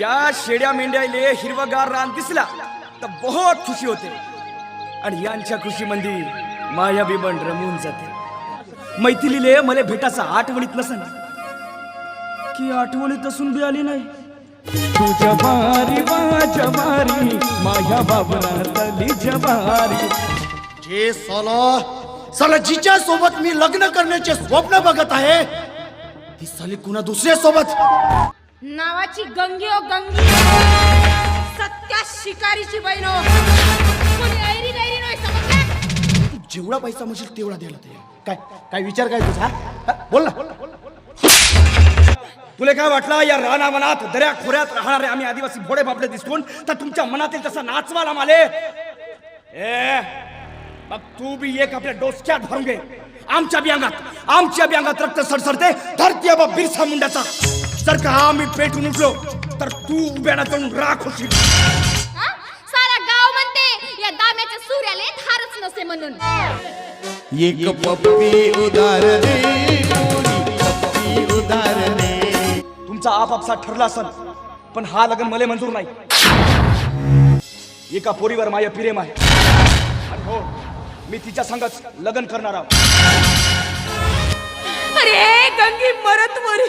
या शेड्या मेंढ्याले हिरवगार रान दिसला तर बहुत खुशी होते. आणि यांच्या खुशीमंदी माया बिबन रमून जाते. मैथिलीले मला भेटाचा आठवणीत नसन. की आठवणीत असून बी आली नाही? तुझ्या बारी माझ्या बारी माझ्या बाबरातली जबारी जे साला साला जिच्या सोबत मी लग्न करण्याचे स्वप्न बघत आहे ती साली कुणा दुसऱ्या सोबत? नावाची गंगी ओ गंगी. सत्या शिकारीची बहीण हो कोणी ऐरी गैरी नाही समजलं? तू जेवढा पैसा म्हणशील तेवढा द्यायला तयार. काय काय विचार काय तुझा? हा? बोल ना. तुला काय वाटलं या रानावनात दऱ्या खोऱ्यात राहणारे आम्ही आदिवासी भोडे बापडे दिसून तर तुमच्या मनातील तसा नाचवाला माले. ए मग तू बी एक आपल्या डोसक्यात भरून घे. आमच्या बी अंगात आमच्या बी अंगात रक्त सडसडते धरती बाबा बिरसा मुंड्याचा. जर का आम्ही पेटून उठलो तर तू उभ्याना जाऊन राख होशील. हा? सारा गाव म्हणते या दाम्याच्या सूर्याले थारच नसे म्हणून. एक पप्पी उदार दे कोणी पप्पी उदार दे तुमचा आपापसा ठरला असन पण हा लग्न मले मंजूर नाही. एका पोरीवर माय प्रेम आहे. आणि हो मी तिच्या संगच लग्न करणार आहोत अरे गंगी मरत मरी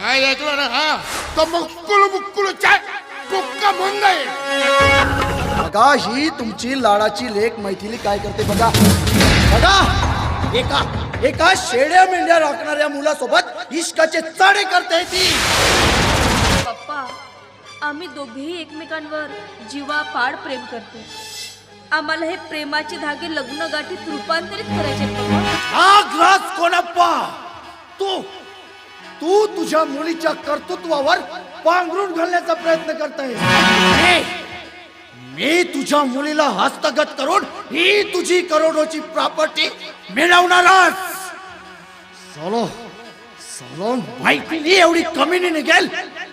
काय ऐकलं ना हा? तो मुक्कुल मुक्कुल चाय कुक्का मुंगई बघा ही तुमची लाडाची लेख मैथिली काय करते बघा. बघा एका एका शेड्या मेंढ्या राखणाऱ्या मुलासोबत इश्काचे चाडे करते ती. पप्पा आम्ही दोघेही एकमेकांवर जीवापाड प्रेम करतो. आम्हाला हे प्रेमाचे धागे लग्न गाठीत रूपांतरित करायचे आहेत, पप्पा. नागराज कोणप्पा? तू तू तुझ्या मुलीच्या कर्तृत्वावर पांघरून घालण्याचा प्रयत्न करताय. मी तुझ्या मुलीला हस्तगत करून ही तुझी करोडोची प्रॉपर्टी मिळवणारच. सलो सोलो माहिती एवढी कमी निघेल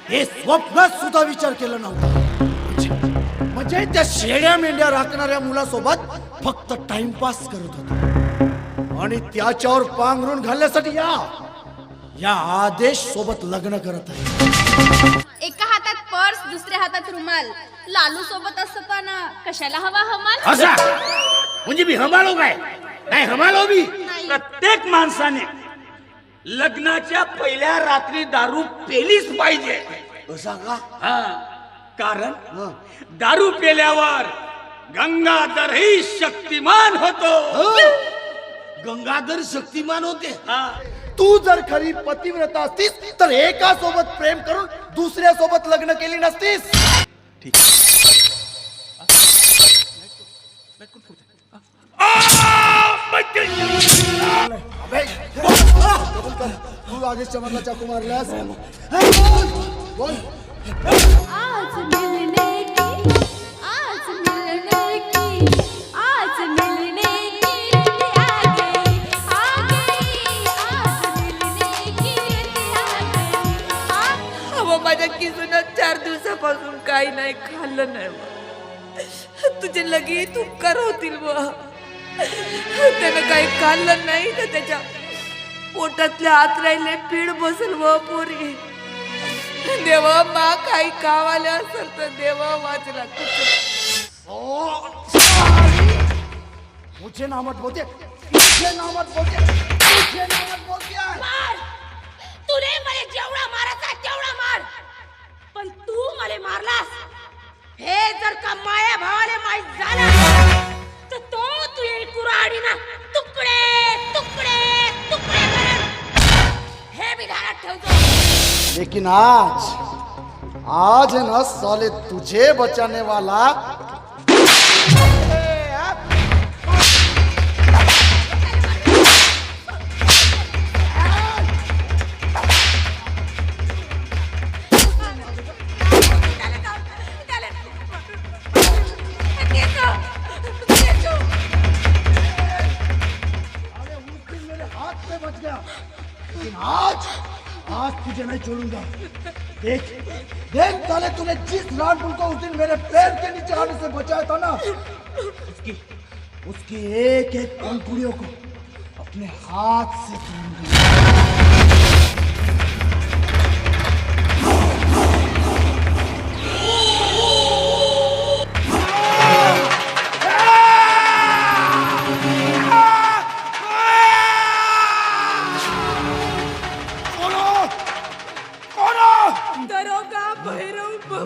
हे स्वप्न सुद्धा विचार केला नव्हता. म्हणजे- म्हणजे त्या शेड्या मेंढ्या राखणाऱ्या मुलासोबत फक्त टाइमपास करत होतो. आणि त्याच्यावर पांघरून घालण्यासाठी या. या आदेश सोबत लग्न करत आहे. एका हातात पर्स दुसऱ्या हातात रुमाल. लालू सोबत असताना कशाला हवा हमाल? असा. म्हणजे मी हमालो काय? नाही हमालो मी. प्रत्येक माणसाने लग्नाच्या पहिल्या रात्री दारू पेलीच पाहिजे. असा का? हा. कारण दारू पेल्यावर गंगाधरही शक्तिमान होतो. गंगाधर शक्तिमान होते. हा. तू जर खरी पतिव्रता असतीस तर एका सोबत प्रेम करून दुसऱ्या सोबत लग्न केली नसतीस. अबे, तू आदेशच्या मधला चाकू मारलास बोल आज चार दिवसापासून काही नाही खाल्लं नाही बुवा. तुझे लगेच उपकार होतील बुवा त्यानं काही खाल्लं नाही तर त्याच्या पोटातले आत राहिले पीड बसल व पोरी. देवा मा काही कावाले असेल तर देवा वाचला मुझे नामत बोलते मुझे नामत बोलते मुझे नामत बोलते. मार! तुने मला जेवढा मारायचा तेवढा मार! पण तू मला मारलास. हे जर का माया भावाले माहीत झालं तर तो तुझे कुराडी ना तुकडे तुकडे तुकडे करत हे मी ध्यानात ठेवतो. लेकिन आज आज है ना साले तुझे बचाने वाला छोड़ूँगा देख देख, साले, तूने जिस रानपुर को उस दिन मेरे पैर के नीचे आने से बचाया था ना, उसकी उसकी एक एक पंखुड़ियों को अपने हाथ से तोड़ूँगा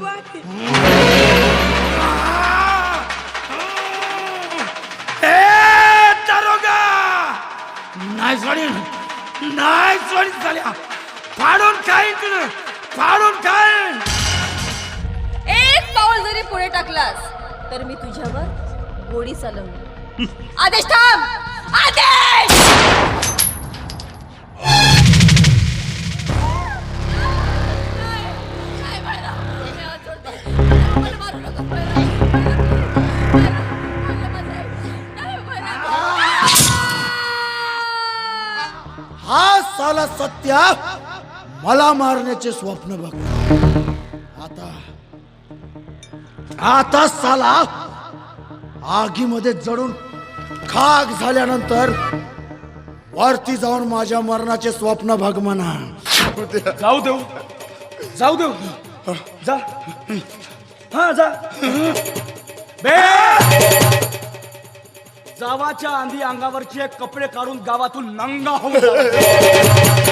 भैरव भवानी दारोगा! नाही सोडीन नाही सोडीन झाल्या फाडून खाईन तुला फाडून खाईन. एक पाऊल जरी पुढे टाकलास तर मी तुझ्यावर गोडी चालवली आदेश थांब. आदेश! सत्या मला मारण्याचे स्वप्न बघ. आता आता साला आगीमध्ये जळून खाक झाल्यानंतर वरती जाऊन माझ्या मरणाचे स्वप्न बघ म्हणा. जाऊ देऊ. जाऊ देऊ. जा. हा जा. बे! जावाच्या आंधी अंगावरचे कपडे काढून गावातून नंगा होऊन